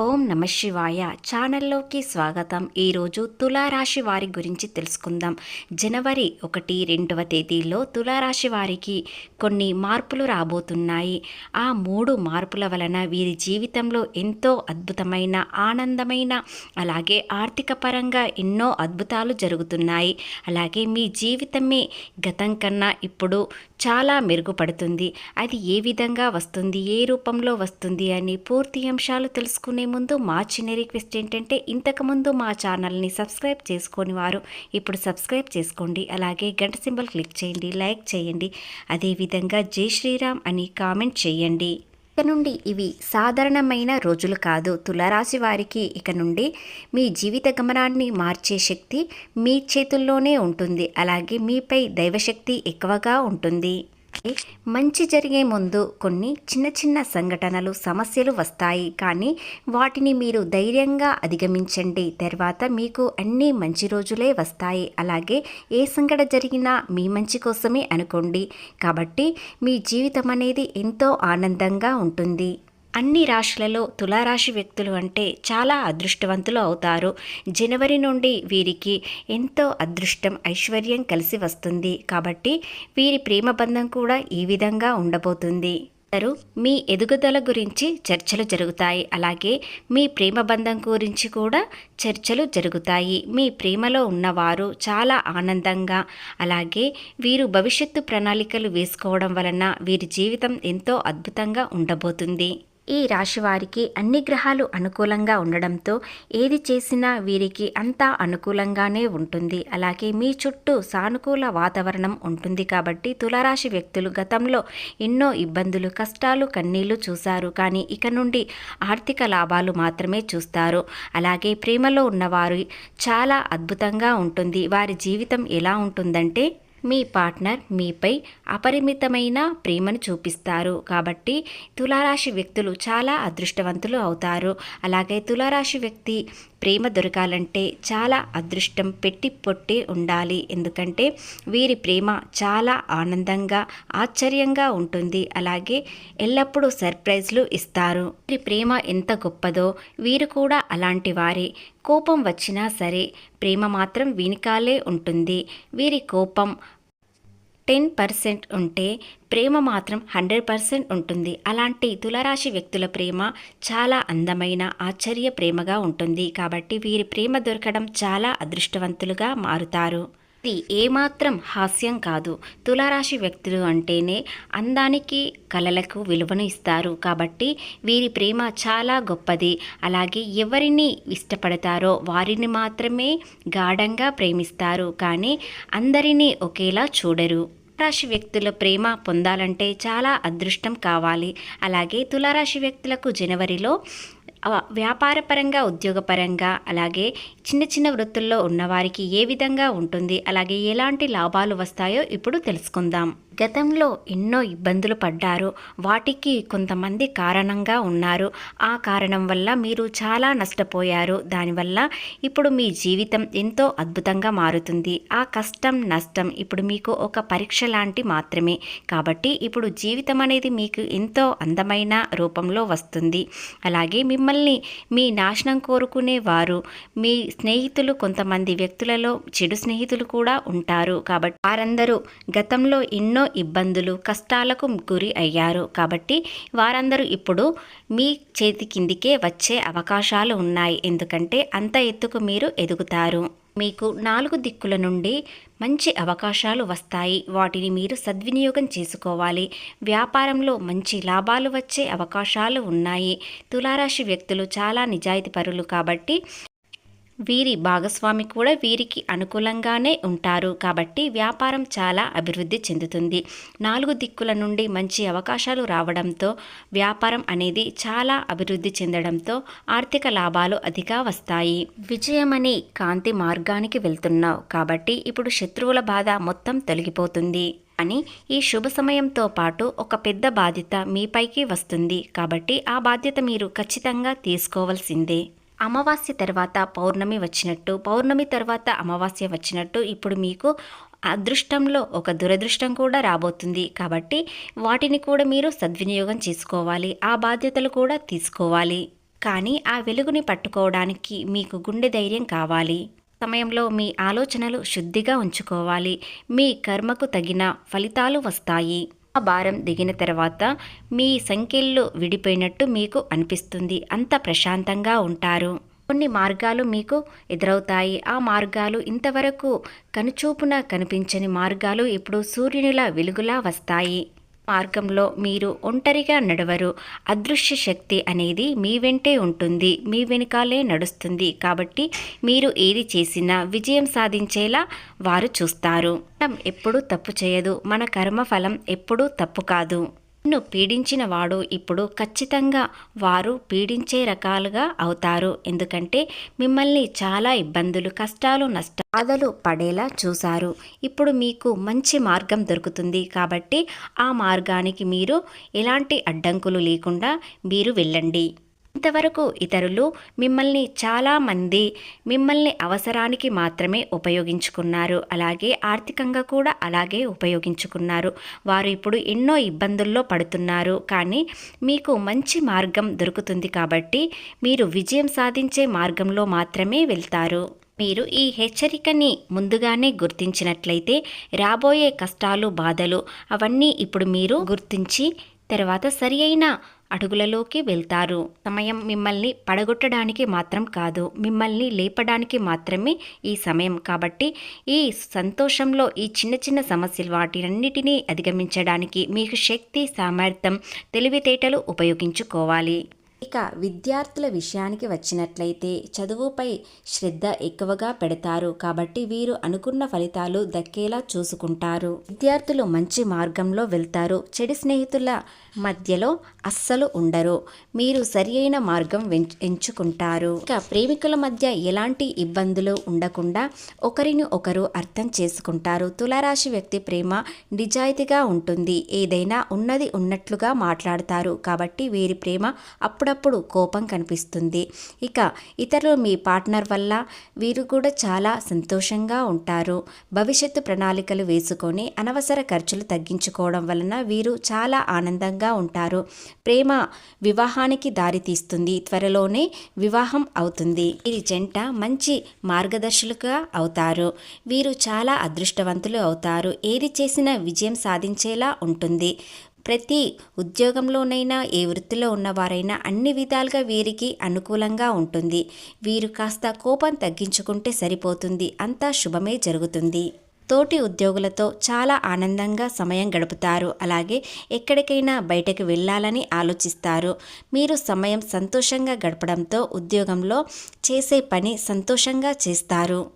ఓం నమ శివాయ. ఛానల్లోకి స్వాగతం. ఈరోజు తులారాశి వారి గురించి తెలుసుకుందాం. జనవరి ఒకటి రెండవ తేదీలో తులారాశి వారికి కొన్ని మార్పులు రాబోతున్నాయి. ఆ మూడు మార్పుల వలన వీరి జీవితంలో ఎంతో అద్భుతమైన ఆనందమైన అలాగే ఆర్థిక పరంగా ఎన్నో అద్భుతాలు జరుగుతున్నాయి. అలాగే మీ జీవితమే గతం కన్నా ఇప్పుడు చాలా మెరుగుపడుతుంది. అది ఏ విధంగా వస్తుంది? ఏ రూపంలో వస్తుంది? అని పూర్తి అంశాలు తెలుసుకునే ముందు మా చిన్న రిక్వెస్ట్ ఏంటంటే ఇంతకుముందు మా ఛానల్ని సబ్స్క్రైబ్ చేసుకొని వారు. ఇప్పుడు సబ్స్క్రైబ్ చేసుకోండి. అలాగే గంట సింబల్ క్లిక్ చేయండి. లైక్ చేయండి. అదేవిధంగా జై శ్రీరామ్ అని కామెంట్ చేయండి. ఇక నుండి ఇవి సాధారణమైన రోజులు కాదు. తులరాశి వారికి ఇక నుండి మీ జీవిత గమనాన్ని మార్చే శక్తి మీ చేతుల్లోనే ఉంటుంది. అలాగే మీపై దైవశక్తి ఎక్కువగా ఉంటుంది. మంచి జరిగే ముందు కొన్ని చిన్న చిన్న సంఘటనలు సమస్యలు వస్తాయి. కానీ వాటిని మీరు ధైర్యంగా అధిగమించండి. తర్వాత మీకు అన్ని మంచి రోజులే వస్తాయి. అలాగే ఏ సంఘటన జరిగినా మీ మంచి కోసమే అనుకోండి. కాబట్టి మీ జీవితం అనేది ఎంతో ఆనందంగా ఉంటుంది. అన్ని రాశులలో తులారాశి వ్యక్తులు అంటే చాలా అదృష్టవంతులు అవుతారు. జనవరి నుండి వీరికి ఎంతో అదృష్టం ఐశ్వర్యం కలిసి వస్తుంది. కాబట్టి వీరి ప్రేమ బంధం కూడా ఈ విధంగా ఉండబోతుంది. మీ ఎదుగుదల గురించి చర్చలు జరుగుతాయి. అలాగే మీ ప్రేమ బంధం గురించి కూడా చర్చలు జరుగుతాయి. మీ ప్రేమలో ఉన్నవారు చాలా ఆనందంగా అలాగే వీరు భవిష్యత్తు ప్రణాళికలు వేసుకోవడం వలన వీరి జీవితం ఎంతో అద్భుతంగా ఉండబోతుంది. ఈ రాశి వారికి అన్ని గ్రహాలు అనుకూలంగా ఉండడంతో ఏది చేసినా వీరికి అంతా అనుకూలంగానే ఉంటుంది. అలాగే మీ చుట్టూ సానుకూల వాతావరణం ఉంటుంది కాబట్టి తులారాశి వ్యక్తులు గతంలో ఎన్నో ఇబ్బందులు కష్టాలు కన్నీళ్ళు చూశారు. కానీ ఇక నుండి ఆర్థిక లాభాలు మాత్రమే చూస్తారు. అలాగే ప్రేమలో ఉన్నవారు చాలా అద్భుతంగా ఉంటుంది. వారి జీవితం ఎలా ఉంటుందంటే మీ పార్ట్నర్ మీపై అపరిమితమైన ప్రేమను చూపిస్తారు. కాబట్టి తులారాశి వ్యక్తులు చాలా అదృష్టవంతులు అవుతారు. అలాగే తులారాశి వ్యక్తి ప్రేమ దొరకాలంటే చాలా అదృష్టం పెట్టి పొట్టి ఉండాలి. ఎందుకంటే వీరి ప్రేమ చాలా ఆనందంగా ఆశ్చర్యంగా ఉంటుంది. అలాగే ఎల్లప్పుడూ సర్ప్రైజ్లు ఇస్తారు. వీరి ప్రేమ ఎంత గొప్పదో వీరు కూడా అలాంటి వారే. కోపం వచ్చినా సరే ప్రేమ మాత్రం వీనికాలే ఉంటుంది. వీరి కోపం టెన్ పర్సెంట్ ఉంటే ప్రేమ మాత్రం హండ్రెడ్ పర్సెంట్ ఉంటుంది. అలాంటి తులరాశి వ్యక్తుల ప్రేమ చాలా అందమైన ఆశ్చర్య ప్రేమగా ఉంటుంది. కాబట్టి వీరి ప్రేమ దొరకడం చాలా అదృష్టవంతులుగా మారుతారు. ఇది ఏమాత్రం హాస్యం కాదు. తులారాశి వ్యక్తులు అంటేనే అందానికి కళలకు విలువను ఇస్తారు. కాబట్టి వీరి ప్రేమ చాలా గొప్పది. అలాగే ఎవరిని ఇష్టపడతారో వారిని మాత్రమే గాఢంగా ప్రేమిస్తారు. కానీ అందరినీ ఒకేలా చూడరు. రాశి వ్యక్తుల ప్రేమ పొందాలంటే చాలా అదృష్టం కావాలి. అలాగే తులారాశి వ్యక్తులకు జనవరిలో వ్యాపారపరంగా ఉద్యోగపరంగా అలాగే చిన్న చిన్న వృత్తుల్లో ఉన్నవారికి ఏ విధంగా ఉంటుంది అలాగే ఎలాంటి లాభాలు వస్తాయో ఇప్పుడు తెలుసుకుందాం. గతంలో ఎన్నో ఇబ్బందులు పడ్డారు. వాటికి కొంతమంది కారణంగా ఉన్నారు. ఆ కారణం వల్ల మీరు చాలా నష్టపోయారు. దానివల్ల ఇప్పుడు మీ జీవితం ఎంతో అద్భుతంగా మారుతుంది. ఆ కష్టం నష్టం ఇప్పుడు మీకు ఒక పరీక్ష లాంటి మాత్రమే. కాబట్టి ఇప్పుడు జీవితం అనేది మీకు ఎంతో అందమైన రూపంలో వస్తుంది. అలాగే మిమ్మల్ని మీ నాశనం కోరుకునే వారు మీ స్నేహితులు కొంతమంది వ్యక్తులలో చెడు స్నేహితులు కూడా ఉంటారు. కాబట్టి వారందరూ గతంలో ఎన్నో ఎన్నో ఇబ్బందులు కష్టాలకు గురి అయ్యారు. కాబట్టి వారందరూ ఇప్పుడు మీ చేతి కిందికే వచ్చే అవకాశాలు ఉన్నాయి. ఎందుకంటే అంత ఎత్తుకు మీరు ఎదుగుతారు. మీకు నాలుగు దిక్కుల నుండి మంచి అవకాశాలు వస్తాయి. వాటిని మీరు సద్వినియోగం చేసుకోవాలి. వ్యాపారంలో మంచి లాభాలు వచ్చే అవకాశాలు ఉన్నాయి. తులారాశి వ్యక్తులు చాలా నిజాయితీ పరులు కాబట్టి వీరి భాగస్వామి కూడా వీరికి అనుకూలంగానే ఉంటారు. కాబట్టి వ్యాపారం చాలా అభివృద్ధి చెందుతుంది. నాలుగు దిక్కుల నుండి మంచి అవకాశాలు రావడంతో వ్యాపారం అనేది చాలా అభివృద్ధి చెందడంతో ఆర్థిక లాభాలు అధిగా వస్తాయి. విజయమని కాంతి మార్గానికి వెళ్తున్నావు. కాబట్టి ఇప్పుడు శత్రువుల బాధ మొత్తం తొలగిపోతుంది. అని ఈ శుభ సమయంతో పాటు ఒక పెద్ద బాధ్యత మీపైకి వస్తుంది. కాబట్టి ఆ బాధ్యత మీరు ఖచ్చితంగా తీసుకోవాల్సిందే. అమావాస్య తర్వాత పౌర్ణమి వచ్చినట్టు పౌర్ణమి తర్వాత అమావాస్య వచ్చినట్టు ఇప్పుడు మీకు అదృష్టంలో ఒక దురదృష్టం కూడా రాబోతుంది. కాబట్టి వాటిని కూడా మీరు సద్వినియోగం చేసుకోవాలి. ఆ బాధ్యతలు కూడా తీసుకోవాలి. కానీ ఆ వెలుగుని పట్టుకోవడానికి మీకు గుండె ధైర్యం కావాలి. సమయంలో మీ ఆలోచనలు శుద్ధిగా ఉంచుకోవాలి. మీ కర్మకు తగిన ఫలితాలు వస్తాయి. ఆ భారం దిగిన తర్వాత మీ సంఖ్యల్లో విడిపోయినట్టు మీకు అనిపిస్తుంది. అంత ప్రశాంతంగా ఉంటారు. కొన్ని మార్గాలు మీకు ఎదురవుతాయి. ఆ మార్గాలు ఇంతవరకు కనుచూపున కనిపించని మార్గాలు ఇప్పుడు సూర్యునిలా వెలుగులా వస్తాయి. మార్గంలో మీరు ఒంటరిగా నడవరు. అదృశ్య శక్తి అనేది మీ వెంటే ఉంటుంది. మీ వెనుకాలే నడుస్తుంది. కాబట్టి మీరు ఏది చేసినా విజయం సాధించేలా వారు చూస్తారు. ఎప్పుడూ తప్పు చేయదు. మన కర్మఫలం ఎప్పుడూ తప్పు కాదు. నిన్ను పీడించిన వాడు ఇప్పుడు ఖచ్చితంగా వారు పీడించే రకాలుగా అవుతారు. ఎందుకంటే మిమ్మల్ని చాలా ఇబ్బందులు కష్టాలు నష్ట బాధలు పడేలా చూశారు. ఇప్పుడు మీకు మంచి మార్గం దొరుకుతుంది కాబట్టి ఆ మార్గానికి మీరు ఎలాంటి అడ్డంకులు లేకుండా మీరు వెళ్ళండి. ఇంతవరకు ఇతరులు మిమ్మల్ని చాలామంది మిమ్మల్ని అవసరానికి మాత్రమే ఉపయోగించుకున్నారు. అలాగే ఆర్థికంగా కూడా అలాగే ఉపయోగించుకున్నారు. వారు ఇప్పుడు ఎన్నో ఇబ్బందుల్లో పడుతున్నారు. కానీ మీకు మంచి మార్గం దొరుకుతుంది కాబట్టి మీరు విజయం సాధించే మార్గంలో మాత్రమే వెళ్తారు. మీరు ఈ హెచ్చరికని ముందుగానే గుర్తించినట్లయితే రాబోయే కష్టాలు బాధలు అవన్నీ ఇప్పుడు మీరు గుర్తించి తర్వాత సరి అయిన అడుగులలోకి వెళ్తారు. సమయం మిమ్మల్ని పడగొట్టడానికి మాత్రం కాదు మిమ్మల్ని లేపడానికి మాత్రమే ఈ సమయం. కాబట్టి ఈ సంతోషంలో ఈ చిన్న చిన్న సమస్యలు వాటినన్నిటినీ అధిగమించడానికి మీకు శక్తి సామర్థ్యం తెలివితేటలు ఉపయోగించుకోవాలి. ఇక విద్యార్థుల విషయానికి వచ్చినట్లయితే చదువుపై శ్రద్ధ ఎక్కువగా పెడతారు. కాబట్టి వీరు అనుకున్న ఫలితాలు దక్కేలా చూసుకుంటారు. విద్యార్థులు మంచి మార్గంలో వెళ్తారు. చెడు స్నేహితుల మధ్యలో అస్సలు ఉండరు. మీరు సరి అయిన మార్గం ఎంచుకుంటారు. ఇక ప్రేమికుల మధ్య ఎలాంటి ఇబ్బందులు ఉండకుండా ఒకరిని ఒకరు అర్థం చేసుకుంటారు. తులారాశి వ్యక్తి ప్రేమ నిజాయితీగా ఉంటుంది. ఏదైనా ఉన్నది ఉన్నట్లుగా మాట్లాడతారు. కాబట్టి వీరి ప్రేమ అప్పుడు అప్పుడప్పుడు కోపం కనిపిస్తుంది. ఇక ఇతరులు మీ పార్ట్నర్ వల్ల వీరు కూడా చాలా సంతోషంగా ఉంటారు. భవిష్యత్తు ప్రణాళికలు వేసుకొని అనవసర ఖర్చులు తగ్గించుకోవడం వలన వీరు చాలా ఆనందంగా ఉంటారు. ప్రేమ వివాహానికి దారితీస్తుంది త్వరలోనే వివాహం అవుతుంది. ఈ జంట మంచి మార్గదర్శులుగా అవుతారు. వీరు చాలా అదృష్టవంతులు అవుతారు. ఏది చేసినా విజయం సాధించేలా ఉంటుంది. ప్రతి ఉద్యోగంలోనైనా ఏ వృత్తిలో ఉన్నవారైనా అన్ని విధాలుగా వీరికి అనుకూలంగా ఉంటుంది. వీరు కాస్త కోపం తగ్గించుకుంటే సరిపోతుంది. అంతా శుభమే జరుగుతుంది. తోటి ఉద్యోగులతో చాలా ఆనందంగా సమయం గడుపుతారు. అలాగే ఎక్కడికైనా బయటకు వెళ్ళాలని ఆలోచిస్తారు. మీరు సమయం సంతోషంగా గడపడంతో ఉద్యోగంలో చేసే పని సంతోషంగా చేస్తారు.